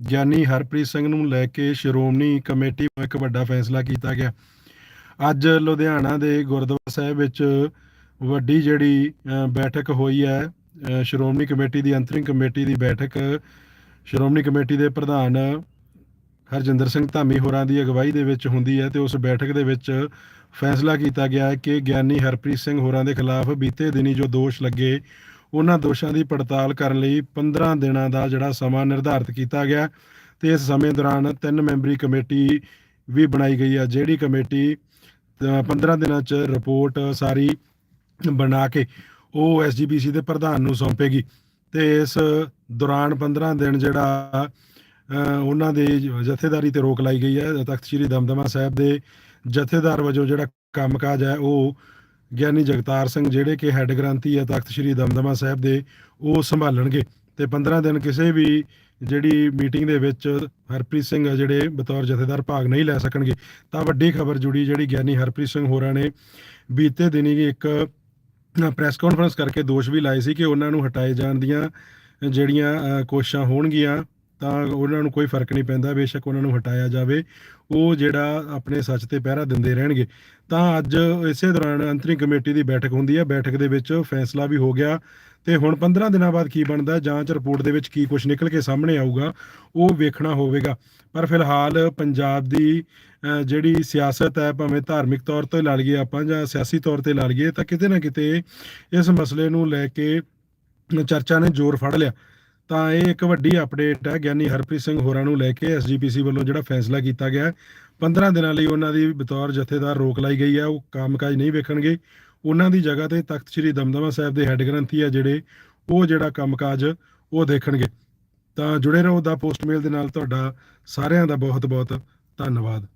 ਗਿਆਨੀ ਹਰਪ੍ਰੀਤ ਸਿੰਘ ਨੂੰ ਲੈ ਕੇ ਸ਼੍ਰੋਮਣੀ ਕਮੇਟੀ ਵੱਲੋਂ ਇੱਕ ਵੱਡਾ ਫੈਸਲਾ ਕੀਤਾ ਗਿਆ। ਅੱਜ ਲੁਧਿਆਣਾ ਦੇ ਗੁਰਦੁਆਰਾ ਸਾਹਿਬ ਵਿੱਚ ਵੱਡੀ ਜਿਹੜੀ ਬੈਠਕ ਹੋਈ ਹੈ। ਸ਼੍ਰੋਮਣੀ ਕਮੇਟੀ ਦੀ ਅੰਤਰਿੰਗ ਕਮੇਟੀ ਦੀ ਬੈਠਕ, ਸ਼੍ਰੋਮਣੀ ਕਮੇਟੀ ਦੇ ਪ੍ਰਧਾਨ ਹਰਜਿੰਦਰ ਸਿੰਘ ਧਾਮੀ ਹੋਰਾਂ ਦੀ ਅਗਵਾਈ ਦੇ ਵਿੱਚ ਹੁੰਦੀ ਹੈ ਤੇ ਉਸ ਬੈਠਕ ਦੇ ਵਿੱਚ ਫੈਸਲਾ ਕੀਤਾ ਗਿਆ ਹੈ ਕਿ ਗਿਆਨੀ ਹਰਪ੍ਰੀਤ ਸਿੰਘ ਹੋਰਾਂ ਦੇ ਖਿਲਾਫ ਬੀਤੇ ਦਿਨੀ ਜੋ ਦੋਸ਼ ਲੱਗੇ ਉਹਨਾਂ ਦੋਸ਼ਾਂ ਦੀ ਪੜਤਾਲ ਕਰਨ ਲਈ 15 ਦਿਨਾਂ ਦਾ ਜਿਹੜਾ ਸਮਾਂ ਨਿਰਧਾਰਿਤ ਕੀਤਾ ਗਿਆ ਤੇ ਇਸ ਸਮੇਂ ਦੌਰਾਨ ਤਿੰਨ ਮੈਂਬਰੀ ਕਮੇਟੀ ਵੀ ਬਣਾਈ ਗਈ ਹੈ ਜਿਹੜੀ ਕਮੇਟੀ ਅ, 15 ਦਿਨਾਂ 'ਚ ਰਿਪੋਰਟ ਸਾਰੀ ਬਣਾ ਕੇ ਉਹ ਐਸਜੀਪੀਸੀ ਦੇ ਪ੍ਰਧਾਨ ਨੂੰ ਸੌਂਪੇਗੀ। ਤੇ ਇਸ ਦੌਰਾਨ 15 ਦਿਨ ਜਿਹੜਾ ਉਹਨਾਂ ਦੇ ਜਥੇਦਾਰੀ ਤੇ ਰੋਕ ਲਾਈ ਗਈ ਹੈ। ਤਖਤ ਸ੍ਰੀ ਦਮਦਮਾ ਸਾਹਿਬ ਦੇ ਜਥੇਦਾਰ ਵਜੋਂ ਜਿਹੜਾ ਕੰਮਕਾਜ ਹੈ ਉਹ ਗਿਆਨੀ ਜਗਤਾਰ ਸਿੰਘ ਜਿਹੜੇ ਕਿ ਹੈੱਡ ਗ੍ਰੰਥੀ ਹੈ ਤਖਤ ਸ੍ਰੀ ਦਮਦਮਾ ਸਾਹਿਬ ਦੇ, ਉਹ ਸੰਭਾਲਣਗੇ ਤੇ 15 ਦਿਨ ਕਿਸੇ ਵੀ ਜਿਹੜੀ ਮੀਟਿੰਗ ਦੇ ਵਿੱਚ ਹਰਪ੍ਰੀਤ ਸਿੰਘ ਆ ਜਿਹੜੇ ਬਤੌਰ ਜਥੇਦਾਰ ਭਾਗ ਨਹੀਂ ਲੈ ਸਕਣਗੇ। ਤਾਂ ਵੱਡੀ ਖਬਰ ਜੁੜੀ ਜਿਹੜੀ ਗਿਆਨੀ ਹਰਪ੍ਰੀਤ ਸਿੰਘ ਹੋਰਾਂ ਨੇ ਬੀਤੇ ਦਿਨੀ ਇੱਕ ਪ੍ਰੈਸ ਕਾਨਫਰੰਸ ਕਰਕੇ ਦੋਸ਼ ਵੀ ਲਾਏ ਸੀ ਕਿ ਉਹਨਾਂ ਨੂੰ ਹਟਾਏ ਜਾਣ ਦੀਆਂ ਜਿਹੜੀਆਂ ਕੋਸ਼ਿਸ਼ਾਂ ਹੋਣਗੀਆਂ। ਤਾਂ ਉਹਨਾਂ ਨੂੰ ਕੋਈ ਫ਼ਰਕ ਨਹੀਂ ਪੈਂਦਾ, ਬੇਸ਼ੱਕ ਉਹਨਾਂ ਨੂੰ ਹਟਾਇਆ ਜਾਵੇ, ਉਹ ਜਿਹੜਾ ਆਪਣੇ ਸੱਚ ਤੇ ਪਹਿਰਾ ਦਿੰਦੇ ਰਹਿਣਗੇ। ਤਾਂ ਅੱਜ ਇਸੇ ਦੌਰਾਨ ਅੰਤਰਿਮ ਕਮੇਟੀ ਦੀ ਬੈਠਕ ਹੁੰਦੀ ਹੈ, ਬੈਠਕ ਦੇ ਵਿੱਚ ਫੈਸਲਾ ਵੀ ਹੋ ਗਿਆ ਤੇ ਹੁਣ 15 ਦਿਨਾਂ ਬਾਅਦ ਕੀ ਬਣਦਾ, ਜਾਂਚ ਰਿਪੋਰਟ ਦੇ ਵਿੱਚ ਕੀ ਕੁਝ ਨਿਕਲ ਕੇ ਸਾਹਮਣੇ ਆਊਗਾ, ਉਹ ਵੇਖਣਾ ਹੋਵੇਗਾ। ਪਰ ਫਿਲਹਾਲ ਪੰਜਾਬ ਦੀ ਜਿਹੜੀ ਸਿਆਸਤ ਹੈ, ਭਾਵੇਂ ਧਾਰਮਿਕ ਤੌਰ ਤੇ ਲਾ ਲਈਏ ਆਪਾਂ ਜਾਂ ਸਿਆਸੀ ਤੌਰ ਤੇ ਲਾ ਲਈਏ, ਤਾਂ ਕਿਤੇ ਨਾ ਕਿਤੇ ਇਸ ਮਸਲੇ ਨੂੰ ਲੈ ਕੇ ਚਰਚਾ ਨੇ ਜ਼ੋਰ ਫੜ ਲਿਆ। ਤਾਂ ਇਹ ਇੱਕ ਵੱਡੀ ਅਪਡੇਟ ਹੈ, ਗਿਆਨੀ ਹਰਪ੍ਰੀਤ ਸਿੰਘ ਹੋਰਾਂ ਨੂੰ ਲੈ ਕੇ ਐਸਜੀਪੀਸੀ ਵੱਲੋਂ ਜਿਹੜਾ ਫੈਸਲਾ ਕੀਤਾ ਗਿਆ ਹੈ। 15 ਦਿਨਾਂ ਲਈ ਉਹਨਾਂ ਦੀ ਬਤੌਰ ਜਥੇਦਾਰ ਰੋਕ ਲਾਈ ਗਈ ਹੈ, ਉਹ ਕੰਮਕਾਜ ਨਹੀਂ ਵੇਖਣਗੇ। ਉਹਨਾਂ ਦੀ ਜਗ੍ਹਾ ਤੇ ਤਖਤ ਸ੍ਰੀ ਦਮਦਮਾ ਸਾਹਿਬ ਦੇ ਹੈੱਡ ਗ੍ਰੰਥੀ ਆ ਜਿਹੜੇ, ਉਹ ਜਿਹੜਾ ਕੰਮਕਾਜ ਉਹ ਦੇਖਣਗੇ। ਤਾਂ ਜੁੜੇ ਰਹੋ ਦਾ ਪੋਸਟਮੇਲ ਦੇ ਨਾਲ, ਤੁਹਾਡਾ ਸਾਰਿਆਂ ਦਾ ਬਹੁਤ ਬਹੁਤ ਧੰਨਵਾਦ।